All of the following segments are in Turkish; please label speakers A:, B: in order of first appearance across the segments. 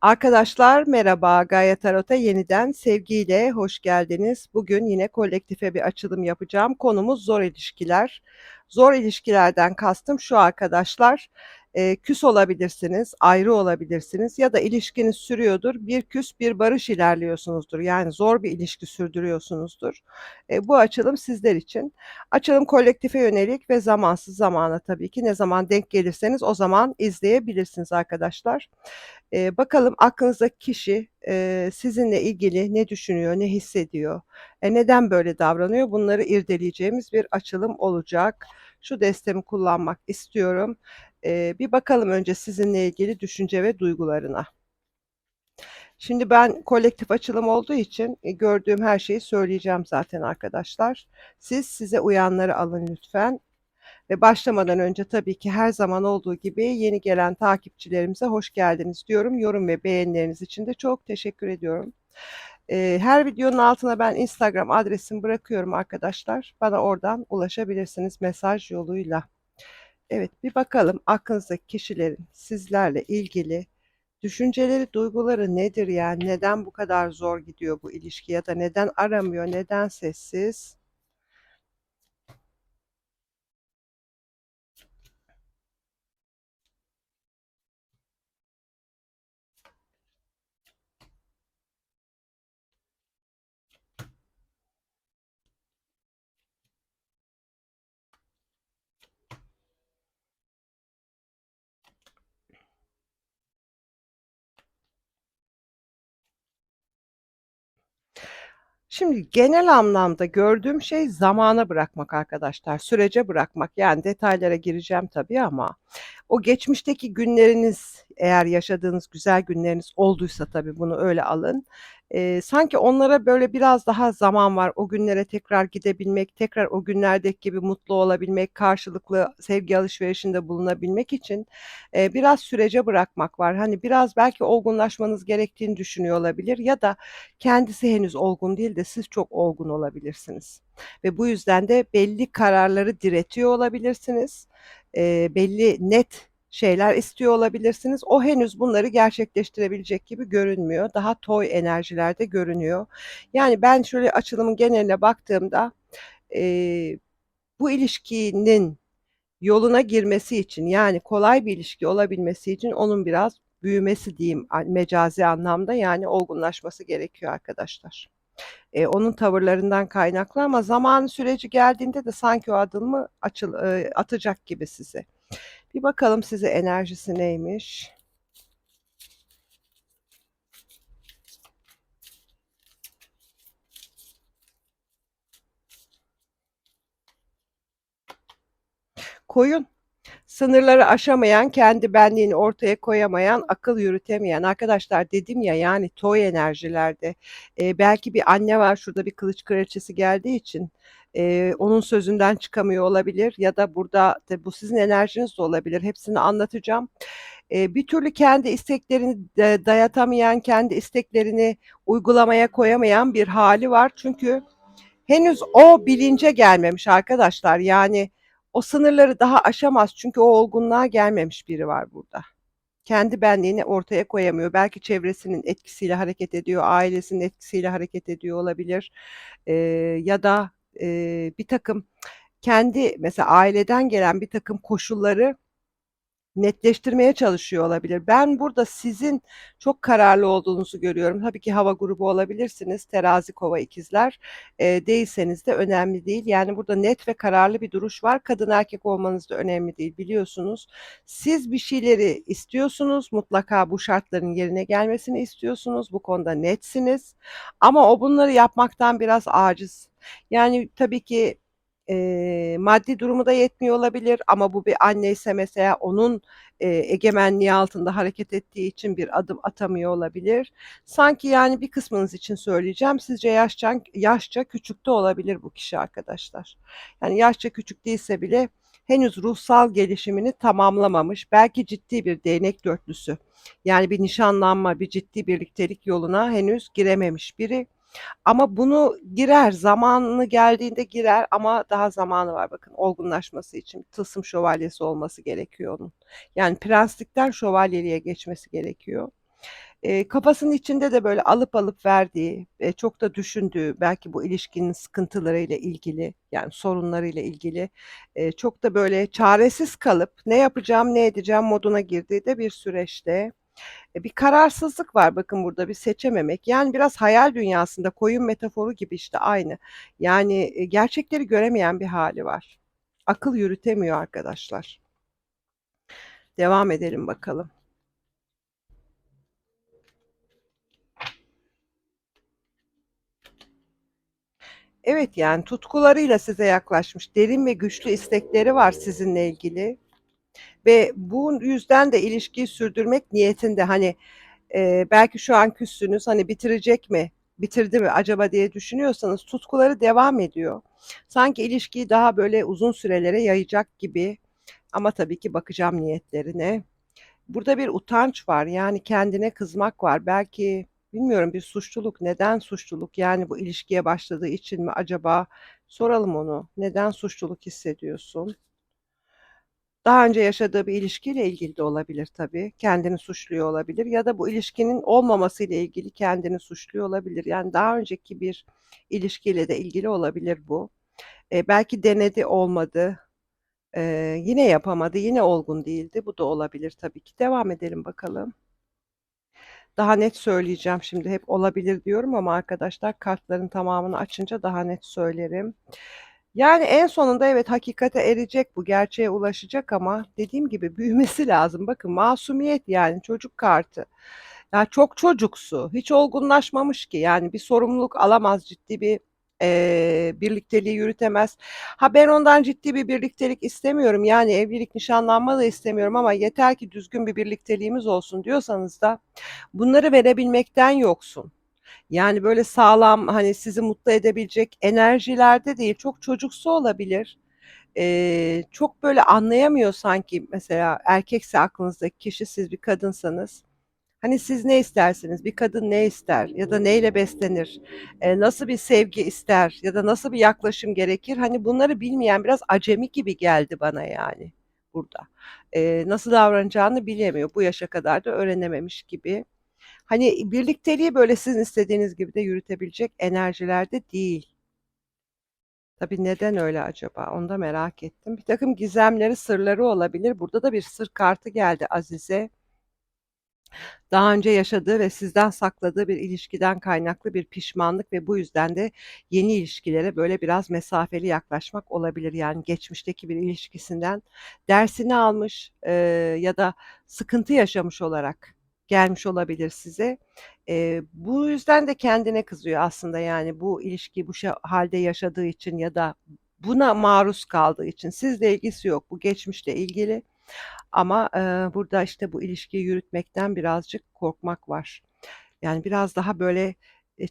A: Arkadaşlar merhaba, Gaye Tarot'a yeniden sevgiyle hoş geldiniz. Bugün yine kolektife bir açılım yapacağım. Konumuz zor ilişkiler. Zor ilişkilerden kastım şu arkadaşlar. Eee, küs olabilirsiniz, ayrı olabilirsiniz ya da ilişkiniz sürüyordur. Bir küs, bir barış ilerliyorsunuzdur. Yani zor bir ilişki sürdürüyorsunuzdur. Eee, bu açılım sizler için. Açılım kolektife yönelik ve zamansız zamana tabii ki. Ne zaman denk gelirseniz o zaman izleyebilirsiniz arkadaşlar. Eee, bakalım aklınızdaki kişi, eee, sizinle ilgili ne düşünüyor, ne hissediyor, e, neden böyle davranıyor? Bunları irdeleyeceğimiz bir açılım olacak. Şu destemi kullanmak istiyorum. Eee, bir bakalım önce sizinle ilgili düşünce ve duygularına. Şimdi ben kolektif açılım olduğu için, eee, gördüğüm her şeyi söyleyeceğim zaten arkadaşlar. Siz size uyanları alın lütfen. Ve başlamadan önce tabii ki her zaman olduğu gibi yeni gelen takipçilerimize hoş geldiniz diyorum. Yorum ve beğenileriniz için de çok teşekkür ediyorum. Eee, her videonun altına ben Instagram adresimi bırakıyorum arkadaşlar. Bana oradan ulaşabilirsiniz mesaj yoluyla. Evet, bir bakalım aklınızdaki kişilerin sizlerle ilgili düşünceleri, duyguları nedir yani? Neden bu kadar zor gidiyor bu ilişki ya da neden aramıyor, neden sessiz? Şimdi genel anlamda gördüğüm şey zamana bırakmak arkadaşlar, sürece bırakmak. Yani detaylara gireceğim tabii ama o geçmişteki günleriniz, eğer yaşadığınız güzel günleriniz olduysa tabii bunu öyle alın. Eee, sanki onlara böyle biraz daha zaman var. O günlere tekrar gidebilmek, tekrar o günlerdeki gibi mutlu olabilmek, karşılıklı sevgi alışverişinde bulunabilmek için, eee, biraz sürece bırakmak var. Hani, biraz belki olgunlaşmanız gerektiğini düşünüyor olabilir ya da kendisi henüz olgun değil de siz çok olgun olabilirsiniz ve bu yüzden de belli kararları diretiyor olabilirsiniz. Eee, belli net şeyler istiyor olabilirsiniz. O henüz bunları gerçekleştirebilecek gibi görünmüyor. Daha toy enerjilerde görünüyor. Yani ben şöyle açılımın geneline baktığımda, eee, bu ilişkinin yoluna girmesi için, yani kolay bir ilişki olabilmesi için onun biraz büyümesi diyeyim mecazi anlamda, yani olgunlaşması gerekiyor arkadaşlar. Eee, onun tavırlarından kaynaklı ama zaman süreci geldiğinde de sanki o adımı açıl eee, atacak gibi size. Bir bakalım size enerjisi neymiş? Koyun. Sınırları aşamayan, kendi benliğini ortaya koyamayan, akıl yürütemeyen. Arkadaşlar dedim ya, yani toy enerjilerde. Eee, belki bir anne var, şurada bir kılıç kraliçesi geldiği için, eee, onun sözünden çıkamıyor olabilir ya da burada tabii bu sizin enerjiniz de olabilir. Hepsini anlatacağım. Eee, bir türlü kendi isteklerini d dayatamayan, kendi isteklerini uygulamaya koyamayan bir hâli var. Çünkü henüz o bilince gelmemiş arkadaşlar. Yani o sınırları daha aşamaz çünkü o olgunluğa gelmemiş biri var burada. Kendi benliğini ortaya koyamıyor. Belki çevresinin etkisiyle hareket ediyor, ailesinin etkisiyle hareket ediyor olabilir. Eee, ya da, eee, birtakım kendi mesela aileden gelen birtakım koşulları netleştirmeye çalışıyor olabilir. Ben burada sizin çok kararlı olduğunuzu görüyorum. Tabii ki hava grubu olabilirsiniz. Terazi, Kova, İkizler. Eee, değilseniz de önemli değil. Yani burada net ve kararlı bir duruş var. Kadın erkek olmanız da önemli değil, biliyorsunuz. Siz bir şeyleri istiyorsunuz. Mutlaka bu şartların yerine gelmesini istiyorsunuz. Bu konuda netsiniz ama o bunları yapmaktan biraz âciz. Yani tabii ki, eee, maddi durumu da yetmiyor olabilir ama bu bir anneyse mesela onun, eee, egemenliği altında hareket ettiği için bir adım atamıyor olabilir. Sanki, yani, bir kısmınız için söyleyeceğim, sizce yaşçan yaşça küçük de olabilir bu kişi arkadaşlar. Yani yaşça küçük değilse bile henüz ruhsal gelişimini tamamlamamış, belki ciddi bir değnek dörtlüsü, yani bir nişanlanma, bir ciddi birliktelik yoluna henüz girememiş biri ama bunu girer, zamanı geldiğinde girer ama daha zamanı var bakın olgunlaşması için. Tılsım şövalyesi olması gerekiyor onun. Yani prenslikten şövalyeliğe geçmesi gerekiyor. Eee, kafasının içinde de böyle alıp alıp verdiği, eee, çok da düşündüğü, belki bu ilişkinin sıkıntılarıyla ilgili, yani sorunlarıyla ilgili, eee, çok da böyle çaresiz kalıp ne yapacağım, ne edeceğim moduna girdiği de bir süreçte. E, bir kararsızlık var bakın burada, bir seçememek. Yani biraz hayal dünyasında, koyun metaforu gibi işte aynı. Yani, eee, gerçekleri göremeyen bir hâli var. Akıl yürütemiyor arkadaşlar. Devam edelim bakalım. Evet, yani tutkularıyla size yaklaşmış, derin ve güçlü istekleri var sizinle ilgili ve bu yüzden de ilişkiyi sürdürmek niyetinde. Hani, eee, belki şu an küssünüz, hani, bitirecek mi, bitirdi mi acaba diye düşünüyorsanız tutkuları devam ediyor. Sanki ilişkiyi daha böyle uzun sürelere yayacak gibi ama tabii ki bakacağım niyetlerine. Burada bir utanç var, yani kendine kızmak var. Belki bilmiyorum bir suçluluk. Neden suçluluk? Yani bu ilişkiye başladığı için mi acaba? Soralım onu. Neden suçluluk hissediyorsun? Daha önce yaşadığı bir ilişkiyle ilgili de olabilir tabii. Kendini suçluyor olabilir ya da bu ilişkinin olmamasıyla ilgili kendini suçluyor olabilir. Yani daha önceki bir ilişkiyle de ilgili olabilir bu. Eee, belki denedi, olmadı. Eee, yine yapamadı, yine olgun değildi. Bu da olabilir tabii ki. Devam edelim bakalım. Daha net söyleyeceğim şimdi. Hep olabilir diyorum ama arkadaşlar kartların tamamını açınca daha net söylerim. Yani en sonunda evet, hakikate erecek bu, gerçeğe ulaşacak ama dediğim gibi büyümesi lazım. Bakın masumiyet yani çocuk kartı. Ya, çok çocuksu, hiç olgunlaşmamış ki. Yani bir sorumluluk alamaz, ciddi bir, eee, birlikteliği yürütemez. Ha, ben ondan ciddi bir birliktelik istemiyorum, yani evlilik, nişanlanma da istemiyorum ama yeter ki düzgün bir birlikteliğimiz olsun diyorsanız da bunları verebilmekten yoksun. Yani böyle sağlam, hani, sizi mutlu edebilecek enerjilerde değil, çok çocuksu olabilir. Eee, çok böyle anlayamıyor sanki mesela erkekse aklınızdaki kişi, siz bir kadınsanız. Hani, siz ne istersiniz? Bir kadın ne ister ya da neyle beslenir? Eee, nasıl bir sevgi ister ya da nasıl bir yaklaşım gerekir? Hani, bunları bilmeyen biraz acemi gibi geldi bana yani burada. Eee, nasıl davranacağını bilemiyor. Bu yaşa kadar da öğrenememiş gibi. Hani, birlikteliği böyle sizin istediğiniz gibi de yürütebilecek enerjilerde değil. Tabii, neden öyle acaba? Onu da merak ettim. Birtakım gizemleri, sırları olabilir. Burada da bir sır kartı geldi Azize. Daha önce yaşadığı ve sizden sakladığı bir ilişkiden kaynaklı bir pişmanlık ve bu yüzden de yeni ilişkilere böyle biraz mesafeli yaklaşmak olabilir. Yani geçmişteki bir ilişkisinden dersini almış, eee, ya da sıkıntı yaşamış olarak gelmiş olabilir size. Eee, bu yüzden de kendine kızıyor aslında, yani bu ilişkiyi bu şa hâlde yaşadığı için ya da buna maruz kaldığı için. Sizle ilgisi yok, bu geçmişle ilgili ama, eee, burada, işte, bu ilişkiyi yürütmekten birazcık korkmak var. Yani biraz daha böyle,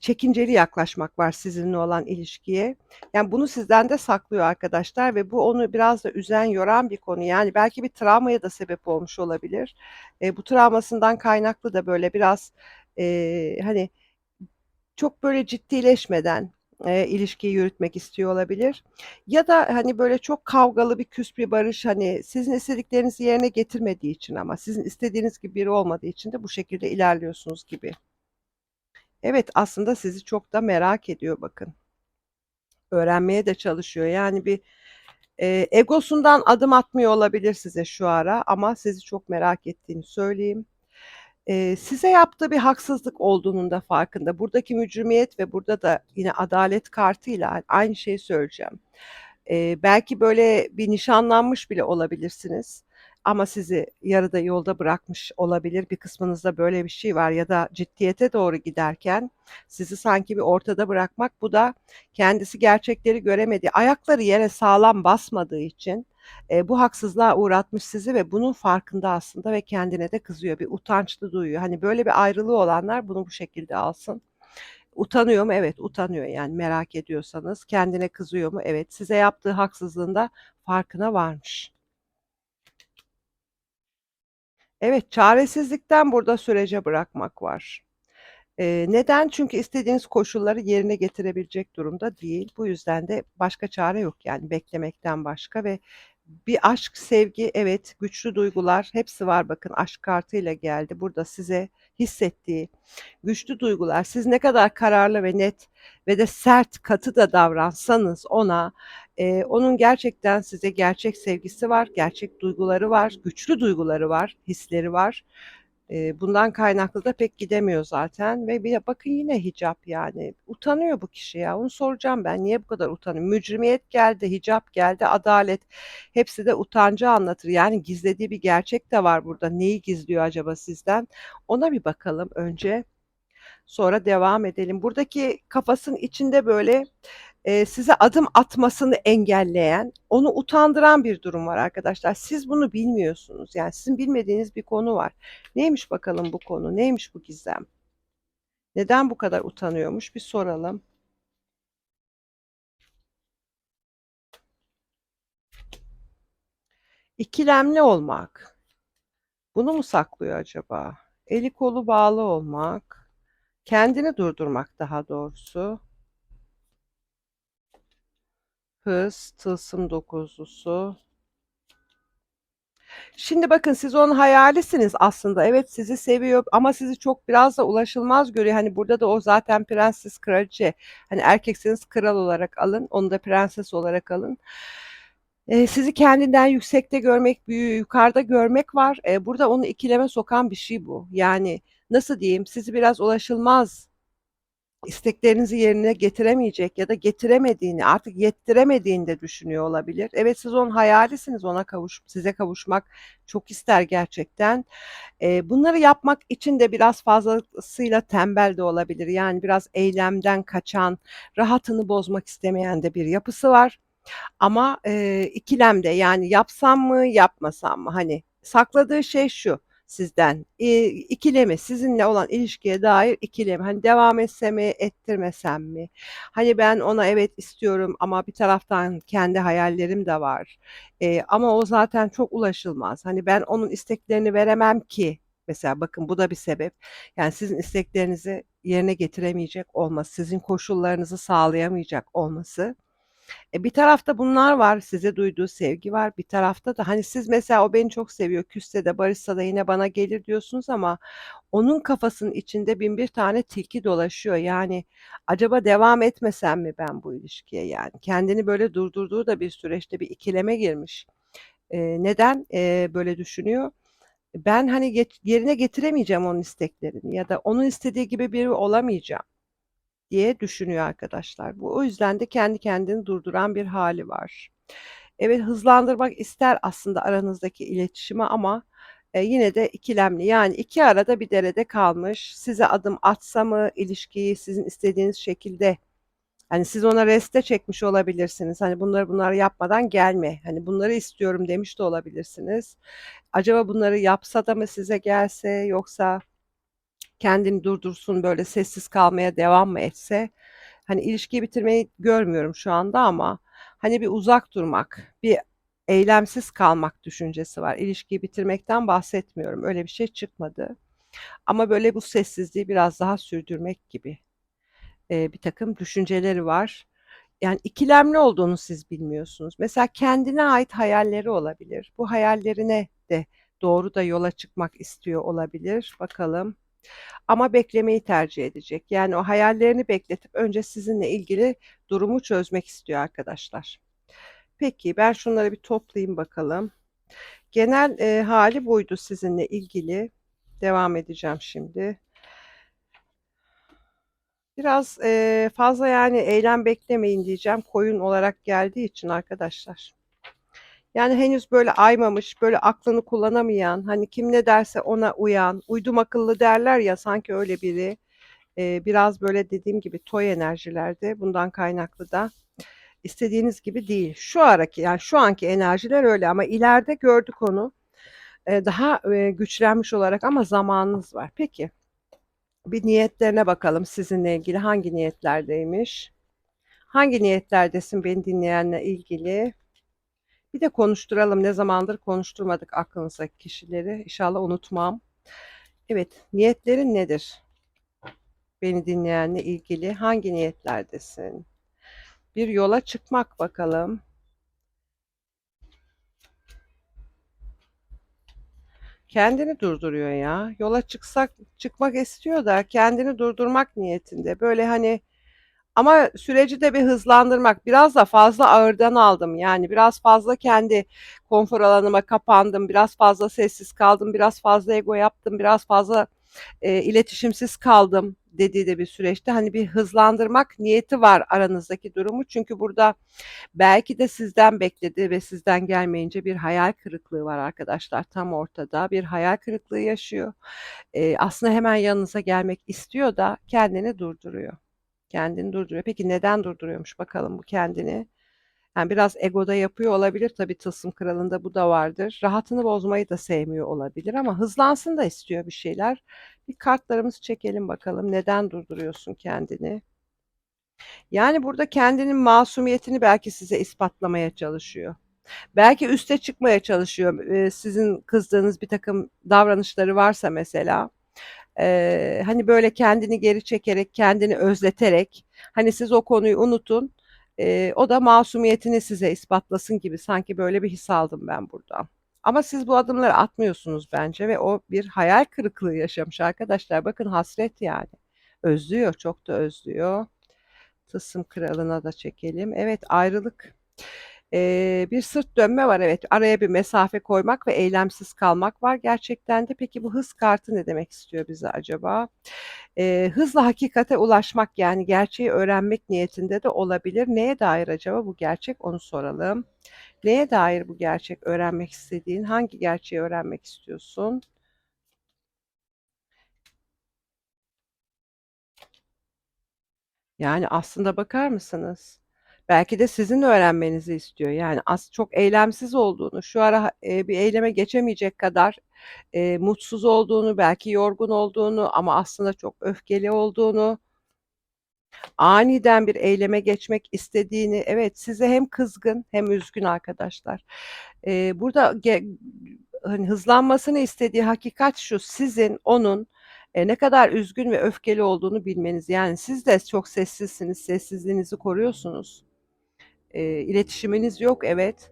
A: çekinceli yaklaşmak var sizinle olan ilişkiye. Yani bunu sizden de saklıyor arkadaşlar ve bu onu biraz da üzen, yoran bir konu. Yani belki bir travmaya da sebep olmuş olabilir. Eee, bu travmasından kaynaklı da böyle biraz, eee, hani, çok böyle ciddileşmeden, eee, ilişkiyi yürütmek istiyor olabilir ya da, hani, böyle çok kavgalı, bir küs, bir barış, hani, sizin istediklerinizi yerine getirmediği için ama sizin istediğiniz gibi biri olmadığı için de bu şekilde ilerliyorsunuz gibi. Evet, aslında sizi çok da merak ediyor bakın. Öğrenmeye de çalışıyor. Yani bir, eee, egosundan adım atmıyor olabilir size şu ara ama sizi çok merak ettiğini söyleyeyim. Eee, size yaptığı bir haksızlık olduğunun da farkında. Buradaki mücrimiyet ve burada da yine adalet kartıyla aynı şeyi söyleyeceğim. Eee, belki böyle bir nişanlanmış bile olabilirsiniz ama sizi yarıda yolda bırakmış olabilir. Bir kısmınızda böyle bir şey var ya da ciddiyete doğru giderken sizi sanki bir ortada bırakmak. Bu da kendisi gerçekleri göremediği, ayakları yere sağlam basmadığı için, eee, bu haksızlığa uğratmış sizi ve bunun farkında aslında ve kendine de kızıyor. Bir utanç da duyuyor. Hani, böyle bir ayrılığı olanlar bunu bu şekilde alsın. Utanıyor mu? Evet, utanıyor yani merak ediyorsanız. Kendine kızıyor mu? Evet. Size yaptığı haksızlığın da farkına varmış. Evet, çaresizlikten burada sürece bırakmak var. Eee, neden? Çünkü istediğiniz koşulları yerine getirebilecek durumda değil. Bu yüzden de başka çare yok yani beklemekten başka ve Bir aşk, sevgi, evet, güçlü duygular hepsi var bakın aşk kartıyla geldi. Burada size hissettiği güçlü duygular. Siz ne kadar kararlı ve net ve de sert, katı da davransanız ona, eee, onun gerçekten size gerçek sevgisi var, gerçek duyguları var, güçlü duyguları var, hisleri var. Eee, bundan kaynaklı da pek gidemiyor zaten ve bir bakın yine hicap yani. Utanıyor bu kişi ya. Onu soracağım ben. Niye bu kadar utanıyor? Mücrimiyet geldi, hicap geldi, adalet. Hepsi de utancı anlatır. Yani gizlediği bir gerçek de var burada. Neyi gizliyor acaba sizden? Ona bir bakalım önce. Sonra devam edelim. Buradaki kafasının içinde böyle, size adım atmasını engelleyen, onu utandıran bir durum var arkadaşlar. Siz bunu bilmiyorsunuz. Yani sizin bilmediğiniz bir konu var. Neymiş bakalım bu konu? Neymiş bu gizem? Neden bu kadar utanıyormuş? Bir soralım. İkilemli olmak. Bunu mu saklıyor acaba? Eli kolu bağlı olmak. Kendini durdurmak daha doğrusu. Hız, tılsım dokuzlusu. Şimdi bakın siz onun hayalisiniz aslında. Evet sizi seviyor ama sizi çok biraz da ulaşılmaz görüyor. Hani burada da o zaten prenses kraliçe. Hani erkekseniz kral olarak alın, onu da prenses olarak alın. Eee, sizi kendinden yüksekte görmek, büyü yukarıda görmek var. Eee, burada onu ikileme sokan bir şey bu. Yani nasıl diyeyim, sizi biraz ulaşılmaz isteklerinizi yerine getiremeyecek ya da getiremediğini, artık yettiremediğini de düşünüyor olabilir. Evet, siz onun hayalisiniz, ona kavuş size kavuşmak çok ister gerçekten. Eee, bunları yapmak için de biraz fazlasıyla tembel de olabilir. Yani biraz eylemden kaçan, rahatını bozmak istemeyen de bir yapısı var. Ama, eee, ikilemde, yani yapsam mı, yapmasam mı? Hani sakladığı şey şu sizden, eee, ikilemi, sizinle olan ilişkiye dair ikilemi. Hani devam etse mi, ettirmesem mi? Hani ben ona evet istiyorum ama bir taraftan kendi hayallerim de var. Eee, ama o zaten çok ulaşılmaz. Hani ben onun isteklerini veremem ki. Mesela bakın bu da bir sebep. Yani sizin isteklerinizi yerine getiremeyecek olması, sizin koşullarınızı sağlayamayacak olması. E, bir tarafta bunlar var, size duyduğu sevgi var. Bir tarafta da hani siz mesela o beni çok seviyor, küsse de barışsa da yine bana gelir diyorsunuz ama onun kafasının içinde bin bir tane tilki dolaşıyor. Yani acaba devam etmesem mi ben bu ilişkiye yani? Kendini böyle durdurduğu da bir süreçte bir ikileme girmiş. Eee, neden, eee, böyle düşünüyor? Ben hani get yerine getiremeyeceğim onun isteklerini ya da onun istediği gibi biri olamayacağım diye düşünüyor arkadaşlar. Bu o yüzden de kendi kendini durduran bir hali var. Evet, hızlandırmak ister aslında aranızdaki iletişimi ama, eee, yine de ikilemli. Yani iki arada bir derede kalmış. Size adım atsa mı ilişkiyi sizin istediğiniz şekilde hani siz ona reste çekmiş olabilirsiniz. Hani bunları bunları yapmadan gelme. Hani bunları istiyorum demiş de olabilirsiniz. Acaba bunları yapsa da mı size gelse yoksa kendini durdursun, böyle sessiz kalmaya devam mı etse? Hani ilişkiyi bitirmeyi görmüyorum şu anda ama hani bir uzak durmak, bir eylemsiz kalmak düşüncesi var. İlişkiyi bitirmekten bahsetmiyorum. Öyle bir şey çıkmadı. Ama böyle bu sessizliği biraz daha sürdürmek gibi, eee, birtakım düşünceleri var. Yani ikilemli olduğunu siz bilmiyorsunuz. Mesela kendine ait hayalleri olabilir. Bu hayallerine de doğru da yola çıkmak istiyor olabilir. Bakalım. Ama beklemeyi tercih edecek. Yani o hayallerini bekletip önce sizinle ilgili durumu çözmek istiyor arkadaşlar. Peki, ben şunları bir toplayayım bakalım. Genel, eee, hâli buydu sizinle ilgili. Devam edeceğim şimdi. Biraz, eee, fazla yani eylem beklemeyin diyeceğim koyun olarak geldiği için arkadaşlar. Yani henüz böyle aymamış, böyle aklını kullanamayan, hani kim ne derse ona uyan, uydum akıllı derler ya sanki öyle biri. Eee, biraz böyle dediğim gibi toy enerjilerde bundan kaynaklı da istediğiniz gibi değil. Şu araki yani şu anki enerjiler öyle ama ileride gördük onu. Eee, daha, eee, güçlenmiş olarak ama zamanınız var. Peki. Bir niyetlerine bakalım sizinle ilgili hangi niyetlerdeymiş? Hangi niyetlerdesin beni dinleyenle ilgili? Bir de konuşturalım. Ne zamandır konuşturmadık aklınızdaki kişileri. İnşallah unutmam. Evet, niyetlerin nedir? Beni dinleyenle ilgili hangi niyetlerdesin? Bir yola çıkmak bakalım. kendini durduruyor ya. Yola çıksak çıkmak istiyor da kendini durdurmak niyetinde. Böyle hani ama süreci de bir hızlandırmak. Biraz da fazla ağırdan aldım. Yani biraz fazla kendi konfor alanıma kapandım. Biraz fazla sessiz kaldım. Biraz fazla ego yaptım. Biraz fazla, eee, iletişimsiz kaldım dediği de bir süreçte. Hani bir hızlandırmak niyeti var aranızdaki durumu. Çünkü burada belki de sizden bekledi ve sizden gelmeyince bir hayal kırıklığı var arkadaşlar tam ortada. Bir hayal kırıklığı yaşıyor. Eee, aslında hemen yanınıza gelmek istiyor da kendini durduruyor. Kendini durduruyor. Peki neden durduruyormuş bakalım bu kendini? Yani biraz egoda yapıyor olabilir tabii Tılsım Kralı'nda bu da vardır. Rahatını bozmayı da sevmiyor olabilir ama hızlansın da istiyor bir şeyler. Bir kartlarımızı çekelim bakalım neden durduruyorsun kendini? Yani burada kendinin masumiyetini belki size ispatlamaya çalışıyor. Belki üste çıkmaya çalışıyor. Sizin kızdığınız birtakım davranışları varsa mesela, eee, hani, böyle kendini geri çekerek, kendini özleterek, hani, siz o konuyu unutun, eee, o da masumiyetini size ispatlasın gibi sanki böyle bir his aldım ben buradan. Ama siz bu adımları atmıyorsunuz bence ve o bir hayal kırıklığı yaşamış arkadaşlar. Bakın hasret yani. Özlüyor, çok da özlüyor. Tılsım Kralı'na da çekelim. Evet, ayrılık. Eee, bir sırt dönme var evet. Araya bir mesafe koymak ve eylemsiz kalmak var gerçekten de. Peki bu hız kartı ne demek istiyor bize acaba? Eee, hızla hakikate ulaşmak, yani gerçeği öğrenmek niyetinde de olabilir. Neye dair acaba bu gerçek? Onu soralım. Neye dair bu gerçek öğrenmek istediğin? Hangi gerçeği öğrenmek istiyorsun? Yani, aslında bakar mısınız? Belki de sizin öğrenmenizi istiyor. Yani, as çok eylemsiz olduğunu, şu ara eee, bir eyleme geçemeyecek kadar, eee, mutsuz olduğunu, belki yorgun olduğunu ama aslında çok öfkeli olduğunu aniden bir eyleme geçmek istediğini, evet, size hem kızgın hem üzgün arkadaşlar. Eee, burada ge hani, hızlanmasını istediği hakikat şu: Sizin onun, eee, ne kadar üzgün ve öfkeli olduğunu bilmeniz. Yani, siz de çok sessizsiniz, sessizliğinizi koruyorsunuz. Eee, iletişiminiz yok, evet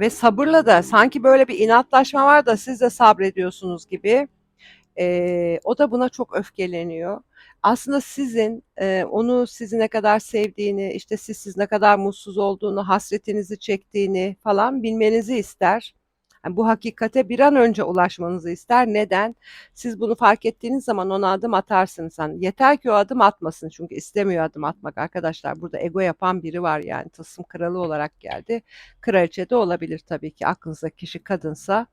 A: ve sabırla da sanki böyle bir inatlaşma var da siz de sabrediyorsunuz gibi. Eee, o da buna çok öfkeleniyor. Aslında sizin, eee, onu sizi ne kadar sevdiğini, işte, sizsiz ne kadar mutsuz olduğunu, hasretinizi çektiğini falan bilmenizi ister. Hani, bu hakikate bir an önce ulaşmanızı ister. Neden? Siz bunu fark ettiğiniz zaman ona adım atarsınız. Hani, yeter ki o adım atmasın çünkü istemiyor adım atmak arkadaşlar. Burada ego yapan biri var yani tılsım kralı olarak geldi. Kraliçe de olabilir tabii ki. Aklınızdaki kişi kadınsa,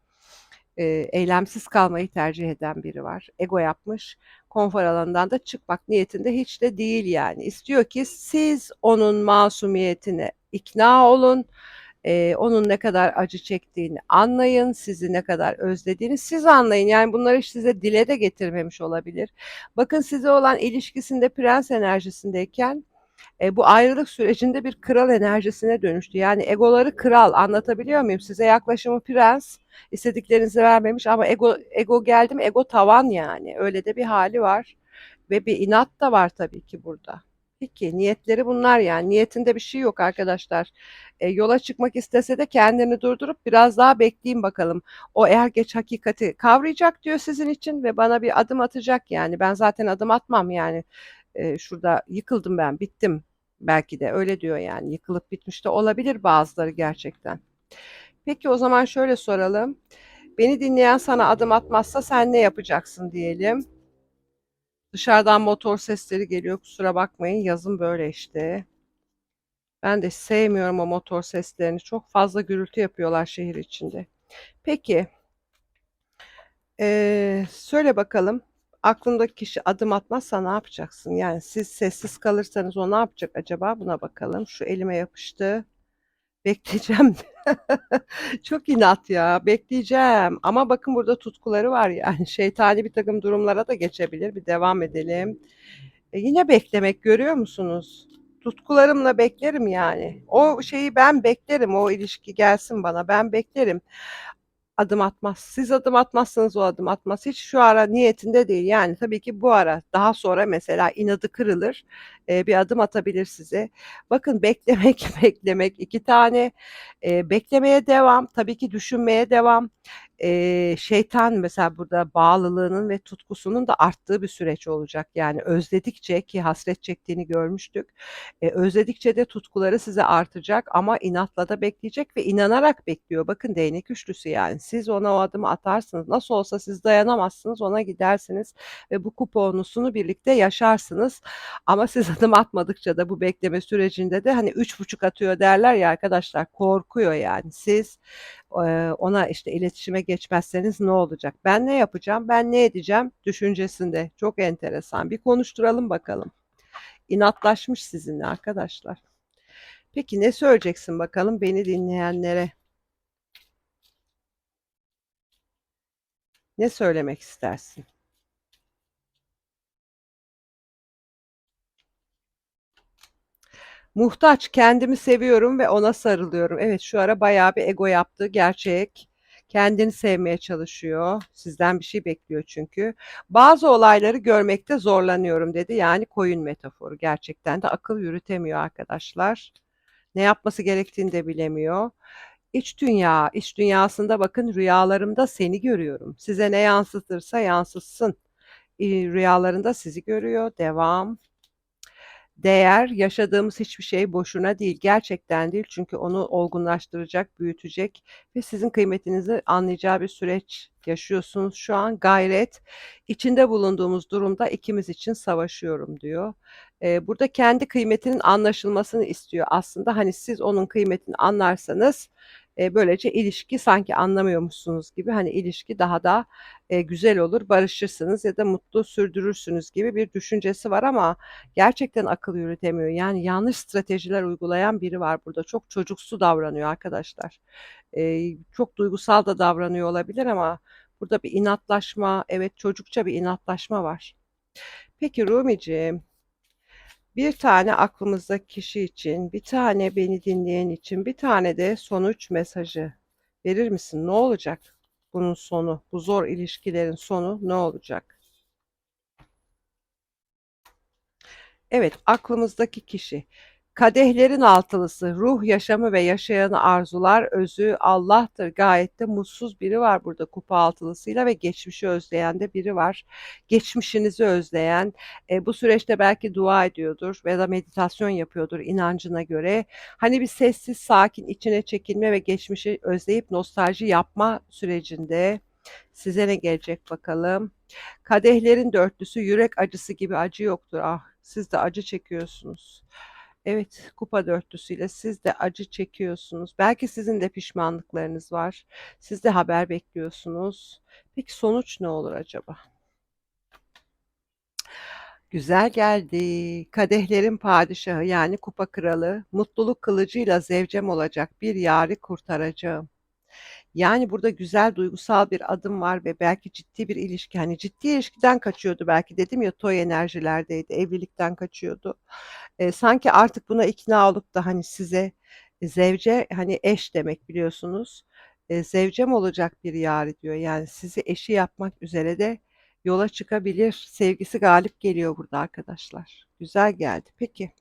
A: eee, eylemsiz kalmayı tercih eden biri var. Ego yapmış, konfor alanından da çıkmak niyetinde hiç de değil yani. İstiyor ki siz onun masumiyetine ikna olun, eee, onun ne kadar acı çektiğini anlayın, sizi ne kadar özlediğini siz anlayın. Yani, bunları hiç size dile de getirmemiş olabilir. Bakın size olan ilişkisinde prens enerjisindeyken, eee, bu ayrılık sürecinde bir kral enerjisine dönüştü. Yani, egoları kral, anlatabiliyor muyum? Size yaklaşımı prens, istediklerinizi vermemiş ama ego ego geldi mi ego tavan yani. Öyle de bir hâli var ve bir inat da var tabii ki burada. Peki, niyetleri bunlar yani. Niyetinde bir şey yok arkadaşlar. Eee, yola çıkmak istese de kendini durdurup biraz daha bekleyeyim bakalım. O er geç hakikati kavrayacak diyor sizin için ve bana bir adım atacak yani. Ben zaten adım atmam yani. Eee, şurada yıkıldım ben, bittim belki de öyle diyor yani. Yıkılıp bitmiş de olabilir bazıları gerçekten. Peki, o zaman şöyle soralım. Beni dinleyen sana adım atmazsa sen ne yapacaksın diyelim. Dışarıdan motor sesleri geliyor, kusura bakmayın. Yazın böyle işte. Ben de sevmiyorum o motor seslerini. Çok fazla gürültü yapıyorlar şehir içinde. Peki. Eee, söyle bakalım, aklındaki kişi adım atmazsa ne yapacaksın? Yani, siz sessiz kalırsanız o ne yapacak acaba? Buna bakalım. Şu elime yapıştı. Bekleyeceğim. Çok inat ya, bekleyeceğim ama bakın burada tutkuları var yani. Şeytani birtakım durumlara da geçebilir. Bir devam edelim. E, yine beklemek, görüyor musunuz? Tutkularımla beklerim yani. O şeyi ben beklerim, o ilişki gelsin bana, ben beklerim. Adım atmaz. Siz adım atmazsanız o adım atmaz. Hiç şu ara niyetinde değil. Yani, tabii ki bu ara, daha sonra mesela inadı kırılır, eee, bir adım atabilir size. Bakın beklemek, beklemek 2 tane. Eee, beklemeye devam, tabii ki düşünmeye devam. Eee, şeytan mesela burada bağlılığının ve tutkusunun da arttığı bir süreç olacak. Yani özledikçe ki hasret çektiğini görmüştük. Eee, özledikçe de tutkuları size artacak ama inatla da bekleyecek ve inanarak bekliyor. Bakın değnek üçlüsü yani. Siz ona o adımı atarsınız. Nasıl olsa siz dayanamazsınız, ona gidersiniz ve bu kuponlusunu birlikte yaşarsınız. Ama siz adım atmadıkça da bu bekleme sürecinde de hani üç buçuk atıyor derler ya arkadaşlar korkuyor yani. Siz ona işte iletişime geçmezseniz ne olacak? Ben ne yapacağım? Ben ne edeceğim? Düşüncesinde. Çok enteresan. Bir konuşturalım bakalım. İnatlaşmış sizinle arkadaşlar. Peki ne söyleyeceksin bakalım beni dinleyenlere? Ne söylemek istersin? Muhtaç, kendimi seviyorum ve ona sarılıyorum. Evet, şu ara bayağı bir ego yaptı, gerçek. Kendini sevmeye çalışıyor. Sizden bir şey bekliyor çünkü. Bazı olayları görmekte zorlanıyorum dedi. Yani koyun metaforu. Gerçekten de akıl yürütemiyor arkadaşlar. Ne yapması gerektiğini de bilemiyor. İç dünya, iç dünyasında bakın rüyalarımda seni görüyorum. Size ne yansıtırsa yansıtsın. Rüyalarında sizi görüyor. Devam. Değer, yaşadığımız hiçbir şey boşuna değil, gerçekten değil. Çünkü onu olgunlaştıracak, büyütecek ve sizin kıymetinizi anlayacağı bir süreç yaşıyorsunuz şu an. Gayret, içinde bulunduğumuz durumda ikimiz için savaşıyorum diyor. Eee, burada kendi kıymetinin anlaşılmasını istiyor aslında. Hani siz onun kıymetini anlarsanız, eee, böylece ilişki sanki anlamıyormuşsunuz gibi, hani, ilişki daha da, eee, güzel olur, barışırsınız ya da mutlu sürdürürsünüz gibi bir düşüncesi var ama gerçekten akıl yürütemiyor. Yani yanlış stratejiler uygulayan biri var burada. Çok çocuksu davranıyor arkadaşlar. Eee, çok duygusal da davranıyor olabilir ama burada bir inatlaşma, evet, çocukça bir inatlaşma var. Peki Rumiciğim, bir tane aklımızdaki kişi için, bir tane beni dinleyen için, bir tane de sonuç mesajı verir misin? Ne olacak bunun sonu? Bu zor ilişkilerin sonu ne olacak? Evet, aklımızdaki kişi. Kadehlerin altılısı, ruh yaşamı ve yaşayanı arzular, özü Allah'tır. Gayet de mutsuz biri var burada kupa altılısıyla ve geçmişi özleyen de biri var. Geçmişinizi özleyen, eee, bu süreçte belki dua ediyordur ya da meditasyon yapıyordur inancına göre. Hani bir sessiz, sakin, içine çekilme ve geçmişi özleyip nostalji yapma sürecinde. Size ne gelecek bakalım? Kadehlerin dörtlüsü, yürek acısı gibi acı yoktur. Ah, siz de acı çekiyorsunuz. Evet, kupa dörtlüsüyle siz de acı çekiyorsunuz. Belki sizin de pişmanlıklarınız var. Siz de haber bekliyorsunuz. Peki sonuç ne olur acaba? Güzel geldi. Kadehlerin padişahı yani kupa kralı, mutluluk kılıcıyla zevcem olacak bir yâri kurtaracağım. Yani burada güzel duygusal bir adım var ve belki ciddi bir ilişki, hani ciddi ilişkiden kaçıyordu belki dedim ya toy enerjilerdeydi, evlilikten kaçıyordu. Eee, sanki artık buna ikna olup da, hani, size zevce, hani, eş demek biliyorsunuz. Eee, zevcem olacak bir yâri diyor. Yani sizi eşi yapmak üzere de yola çıkabilir. Sevgisi galip geliyor burada arkadaşlar. Güzel geldi. Peki,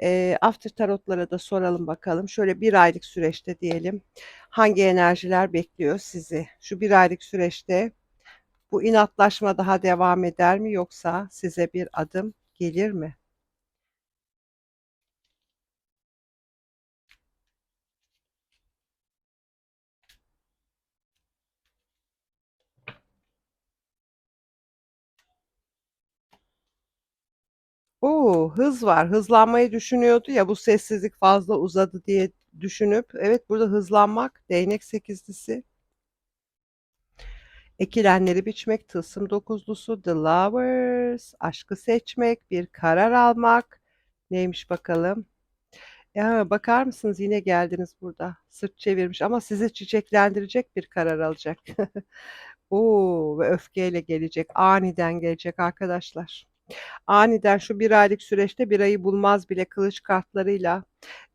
A: eee, after tarotlara da soralım bakalım. Şöyle 1 aylık süreçte diyelim, hangi enerjiler bekliyor sizi? Şu 1 aylık süreçte bu inatlaşma daha devam eder mi yoksa size bir adım gelir mi? O! Hız var. Hızlanmayı düşünüyordu ya, bu sessizlik fazla uzadı diye düşünüp evet, burada hızlanmak, değnek sekizlisi. Ekilenleri biçmek, tılsım dokuzlusu, the lovers, aşkı seçmek, bir karar almak. Neymiş bakalım? Ya, bakar mısınız yine geldiniz burada. Sırt çevirmiş ama sizi çiçeklendirecek bir karar alacak. O! Ve öfkeyle gelecek, aniden gelecek arkadaşlar. Aniden şu 1 aylık süreçte 1 ayı bulmaz bile kılıç kartlarıyla,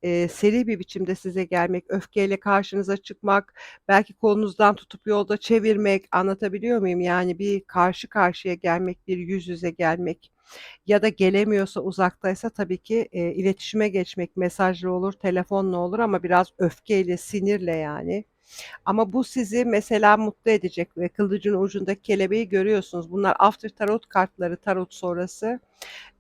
A: eee, seri bir biçimde size gelmek, öfkeyle karşınıza çıkmak, belki kolunuzdan tutup yolda çevirmek, anlatabiliyor muyum? Yani bir karşı karşıya gelmek, bir yüz yüze gelmek ya da gelemiyorsa, uzaktaysa tabii ki, eee, iletişime geçmek, mesajla olur, telefonla olur ama biraz öfkeyle, sinirle yani. Ama bu sizi mesela mutlu edecek ve kılıcın ucundaki kelebeği görüyorsunuz. Bunlar after tarot kartları, tarot sonrası.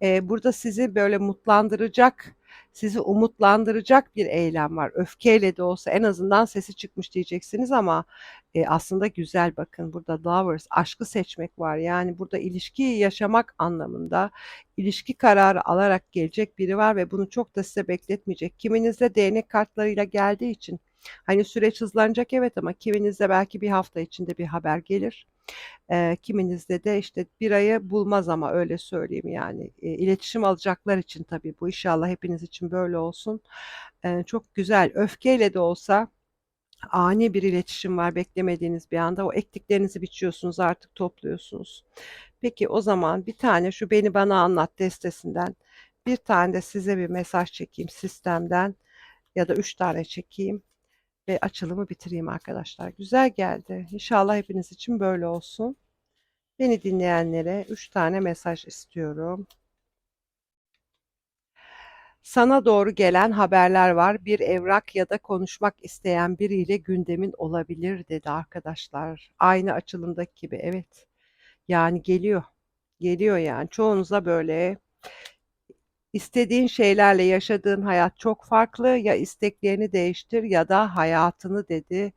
A: Eee, burada sizi böyle mutlandıracak, sizi umutlandıracak bir eylem var. Öfkeyle de olsa en azından sesi çıkmış diyeceksiniz ama, eee, aslında güzel bakın burada lovers, aşkı seçmek var. Yani burada ilişkiyi yaşamak anlamında, ilişki kararı alarak gelecek biri var ve bunu çok da size bekletmeyecek. Kiminizde değnek kartlarıyla geldiği için, hani, süreç hızlanacak evet ama kiminizde belki 1 hafta içinde bir haber gelir. Eee, kiminizde de, işte, 1 ayı bulmaz ama öyle söyleyeyim yani. Eee, iletişim alacaklar için tabii bu. İnşallah hepiniz için böyle olsun. Eee, çok güzel, öfkeyle de olsa ani bir iletişim var beklemediğiniz bir anda. O ektiklerinizi biçiyorsunuz, artık topluyorsunuz. Peki o zaman bir tane şu Beni Bana Anlat destesinden, bir tane de size bir mesaj çekeyim sistemden ya da 3 tane çekeyim ve açılımı bitireyim arkadaşlar. Güzel geldi. İnşallah hepiniz için böyle olsun. Beni dinleyenlere 3 tane mesaj istiyorum. Sana doğru gelen haberler var. Bir evrak ya da konuşmak isteyen biriyle gündemin olabilir dedi arkadaşlar. Aynı açılımdaki gibi evet. Yani geliyor. Geliyor yani. Çoğunuza böyle istediğin şeylerle yaşadığın hayat çok farklı. Ya isteklerini değiştir ya da hayatını dedi.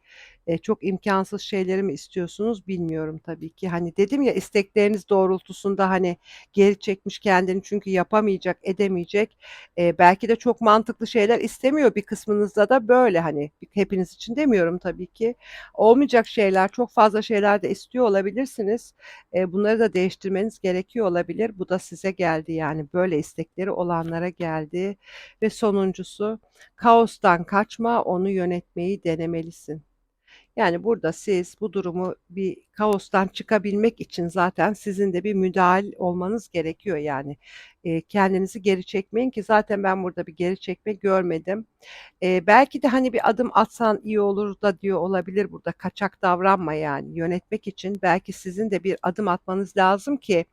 A: Eee, çok imkânsız şeyleri mi istiyorsunuz bilmiyorum tabii ki. Hani, dedim ya istekleriniz doğrultusunda, hani, geri çekmiş kendini çünkü yapamayacak, edemeyecek. Eee, belki de çok mantıklı şeyler istemiyor. Bir kısmınızda da böyle, hani, hepiniz için demiyorum tabii ki. Olmayacak şeyler, çok fazla şeyler de istiyor olabilirsiniz. Eee, bunları da değiştirmeniz gerekiyor olabilir. Bu da size geldi yani böyle istekleri olanlara geldi ve sonuncusu kaostan kaçma, onu yönetmeyi denemelisin. Yani burada siz bu durumu bir kaostan çıkabilmek için zaten sizin de bir müdahil olmanız gerekiyor yani. Eee, kendinizi geri çekmeyin ki zaten ben burada bir geri çekme görmedim. Eee, belki de, hani, bir adım atsan iyi olur da diyor olabilir burada. Kaçak davranma yani. Yönetmek için belki sizin de bir adım atmanız lazım ki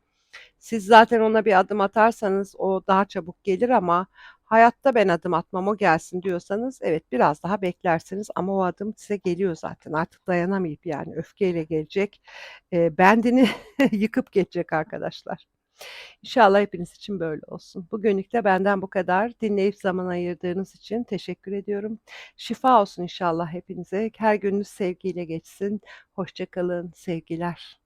A: siz zaten ona bir adım atarsanız o daha çabuk gelir ama hayatta ben adım atmam, o gelsin diyorsanız evet biraz daha beklersiniz ama o adım size geliyor zaten. Artık dayanamayıp yani öfkeyle gelecek. Eee, bendini yıkıp geçecek arkadaşlar. İnşallah hepiniz için böyle olsun. Bugünlük de benden bu kadar. Dinleyip zaman ayırdığınız için teşekkür ediyorum. Şifa olsun inşallah hepinize. Her gününüz sevgiyle geçsin. Hoşça kalın, sevgiler.